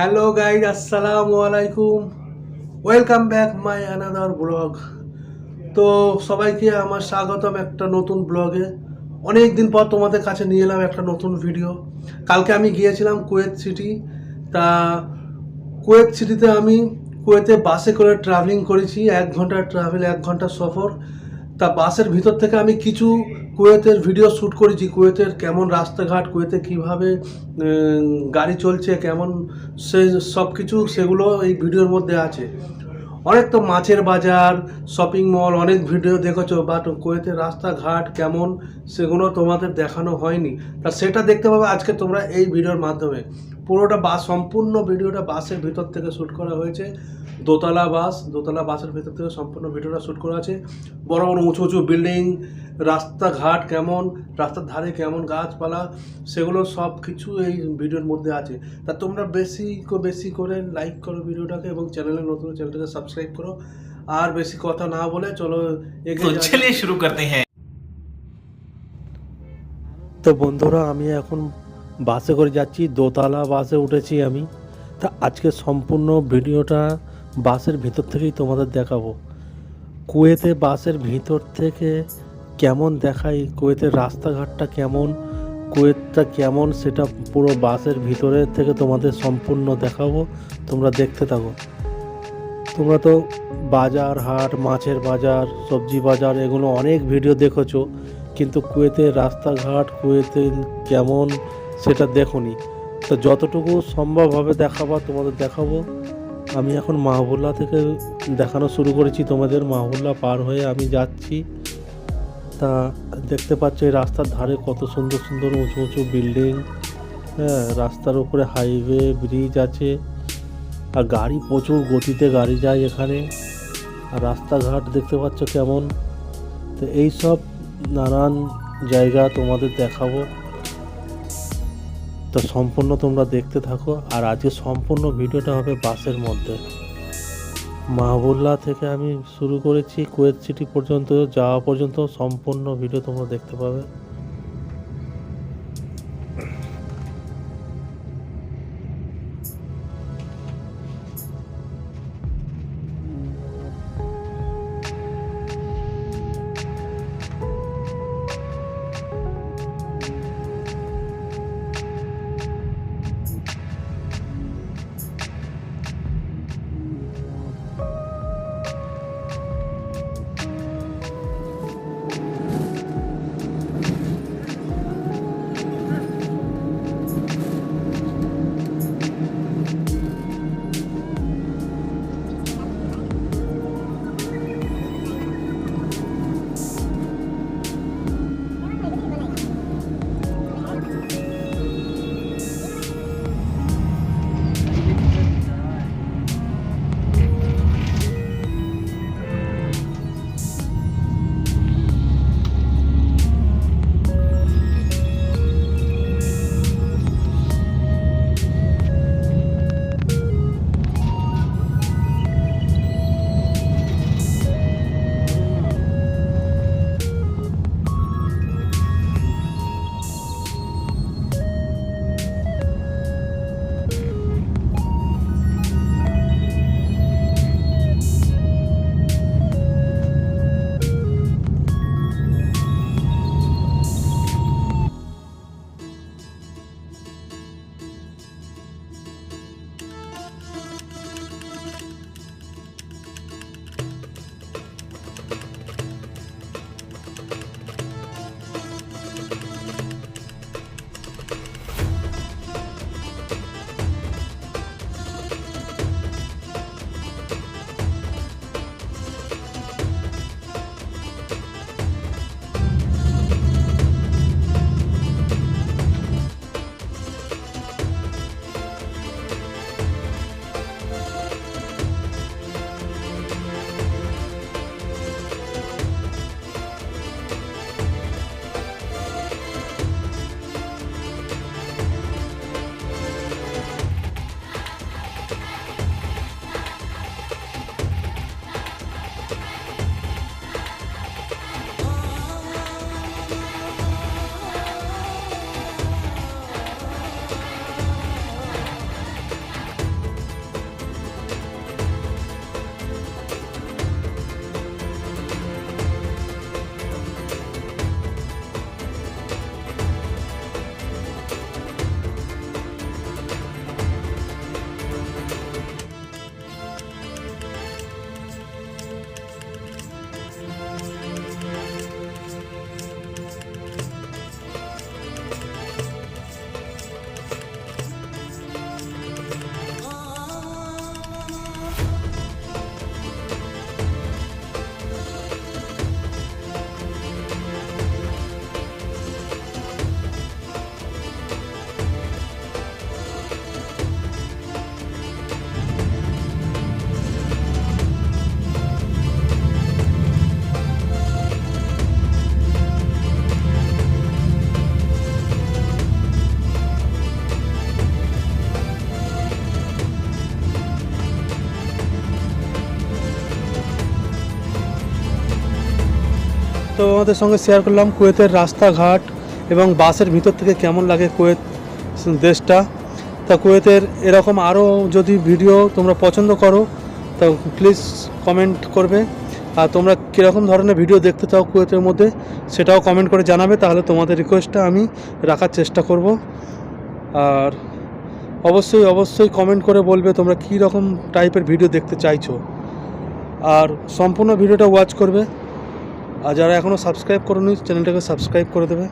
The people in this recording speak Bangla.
হ্যালো গাইড আসসালামু আলাইকুম welcome back my another blog তো সবাইকে আমার স্বাগতম একটা নতুন ব্লগে অনেক দিন পর তোমাদের কাছে নিয়ে এলাম একটা নতুন ভিডিও কালকে আমি গিয়েছিলাম কুয়েত সিটি তা কুয়েত সিটিতে আমি কুয়েতে বাসে করে ট্রাভেলিং করেছি। এক ঘণ্টার ট্রাভেল এক ঘণ্টার সফর। তা বাসের ভিতর থেকে আমি কিছু কুয়েতের ভিডিও শ্যুট করেছি। কুয়েতের কেমন রাস্তাঘাট, কুয়েতে কীভাবে গাড়ি চলছে, কেমন সে সব কিছু সেগুলো এই ভিডিওর মধ্যে আছে। অনেক তো মাছের বাজার শপিং মল অনেক ভিডিও দেখেছ বাট কুয়েতের রাস্তাঘাট কেমন সেগুলো তোমাদের দেখানো হয়নি। তা সেটা দেখতে পাবে আজকে তোমরা এই ভিডিওর মাধ্যমে। পুরোটা বাস সম্পূর্ণ ভিডিওটা বাসের ভিতর থেকে শ্যুট করা হয়েছে। দোতলা বাস দোতলা বাসের ভেতর থেকে সম্পূর্ণ ভিডিওটা শ্যুট করা আছে। বড় বড় উঁচু উঁচু বিল্ডিং রাস্তাঘাট কেমন রাস্তার ধারে কেমন গাছপালা সেগুলো সব কিছু এই ভিডিওর মধ্যে আছে। তা তোমরা বেশি বেশি করে লাইক করো ভিডিওটাকে এবং চ্যানেলে নতুন চ্যানেলটাকে সাবস্ক্রাইব করো। আর বেশি কথা না বলে চলো চলিয়ে শুরু করতে হ্যাঁ। তো বন্ধুরা আমি এখন বাসে করে যাচ্ছি দোতলা বাসে উঠেছি আমি। তা আজকে সম্পূর্ণ ভিডিওটা বাসের ভিতর থেকেই তোমাদের দেখাবো। কুয়েতে বাসের ভিতর থেকে কেমন দেখাই কুয়েতের রাস্তাঘাটটা কেমন, কুয়েতটা কেমন সেটা পুরো বাসের ভিতরে থেকে তোমাদের সম্পূর্ণ দেখাবো। তোমরা দেখতে থাকো। তোমরা তো বাজার হাট, মাছের বাজার, সবজি বাজার, এগুলো অনেক ভিডিও দেখেছ, কিন্তু কুয়েতের রাস্তাঘাট, কুয়েতে কেমন সেটা দেখোনি। তো যতটুকু সম্ভব হবে দেখাবা, তোমাদের দেখাবো। আমি এখন মাহবুল্লা থেকে দেখানো শুরু করেছি। তোমাদের মাহবুল্লা পার হয়ে আমি যাচ্ছি। তা দেখতে পাচ্ছ এই রাস্তার ধারে কত সুন্দর সুন্দর উঁচু উঁচু বিল্ডিং। হ্যাঁ রাস্তার উপরে হাইওয়ে, ব্রিজ আছে। আর গাড়ি প্রচুর গতিতে গাড়ি যায় এখানে। আর রাস্তাঘাট দেখতে পাচ্ছ কেমন। তো এই সব নানান জায়গা তোমাদের দেখাবো। তো সম্পূর্ণ তোমরা দেখতে থাকো আর আজকে সম্পূর্ণ ভিডিওটা হবে বাসের মধ্যে। মাহবুল্লাহ থেকে আমি শুরু করেছি কুয়েত সিটি পর্যন্ত, যাওয়া পর্যন্ত সম্পূর্ণ ভিডিও তোমরা দেখতে পাবে। তোমাদের সঙ্গে শেয়ার করলাম কুয়েতের রাস্তাঘাট এবং বাসের ভিতর থেকে কেমন লাগে কুয়েত দেশটা। তা কুয়েতের এরকম আরও যদি ভিডিও তোমরা পছন্দ করো, তা প্লিজ কমেন্ট করবে। আর তোমরা কীরকম ধরনের ভিডিও দেখতে চাও কুয়েতের মধ্যে, সেটাও কমেন্ট করে জানাবে। তাহলে তোমাদের রিকোয়েস্টটা আমি রাখার চেষ্টা করব। আর অবশ্যই অবশ্যই কমেন্ট করে বলবে তোমরা কী রকম টাইপের ভিডিও দেখতে চাইছো। আর সম্পূর্ণ ভিডিওটা ওয়াচ করবে। আর যারা এখনও সাবস্ক্রাইব করেনি চ্যানেলটাকে সাবস্ক্রাইব করে দেবে।